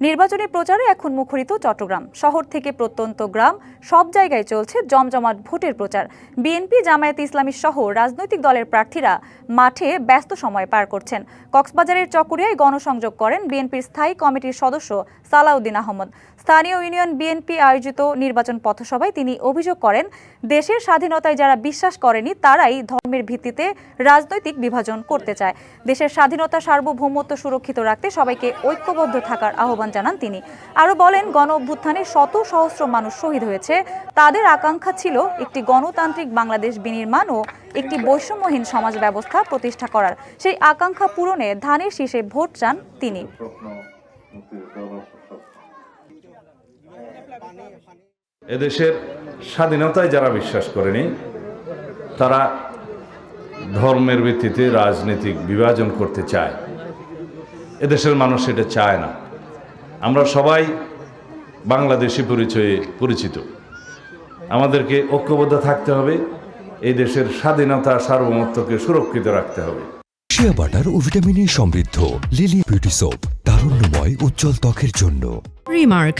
নির্বাচনী প্রচারে এখন মুখরিত চট্টগ্রাম। শহর থেকে প্রত্যন্ত গ্রাম সব জায়গায় চলছে জমজমাট ভোটের প্রচার। বিএনপি, জামায়াত ইসলামী সহ রাজনৈতিক দলের প্রার্থীরা মাঠে ব্যস্ত সময় পার করছেন। কক্সবাজারের চকরিয়ায় গণসংযোগ করেন বিএনপির স্থায়ী কমিটির সদস্য সালাউদ্দিন আহমদ। স্থানীয় ইউনিয়ন বিএনপি আয়োজিত নির্বাচন পথসভায় তিনি অভিযোগ করেন, দেশের স্বাধীনতায় যারা বিশ্বাস করেনি তারাই ধর্মের ভিত্তিতে রাজনৈতিক বিভাজন করতে চায়। দেশের স্বাধীনতা সার্বভৌমত্ব সুরক্ষিত রাখতে সবাইকে ঐক্যবদ্ধ থাকার আহ্বান জানান তিনি। আরও বলেন গণ অভ্যুত্থানে শত সহস্র মানুষ শহীদ হয়েছে। তাদের আকাঙ্ক্ষা ছিল একটি গণতান্ত্রিক বাংলাদেশ বিনির্মাণ ও একটি বৈষম্যহীন সমাজ ব্যবস্থা প্রতিষ্ঠা করার। সেই আকাঙ্ক্ষা পূরণে ধানের শীষে ভোট চান তিনি। এদেশের স্বাধীনতায় যারা বিশ্বাস করেনি, তারা ধর্মের ভিত্তিতে রাজনৈতিক বিভাজন করতে চায়। এদেশের মানুষ এটা চায় না। আমরা সবাই বাংলাদেশি পরিচয়ে পরিচিত। আমাদেরকে ঐক্যবদ্ধ থাকতে হবে এই দেশের স্বাধীনতা সার্বভৌমত্বকে সুরক্ষিত রাখতে হবে। শিয়া বাটার ও ভিটামিনে সমৃদ্ধ লিলি বিউটি সোপ তারুণ্যময় উজ্জ্বল ত্বকের জন্য। রিমার্ক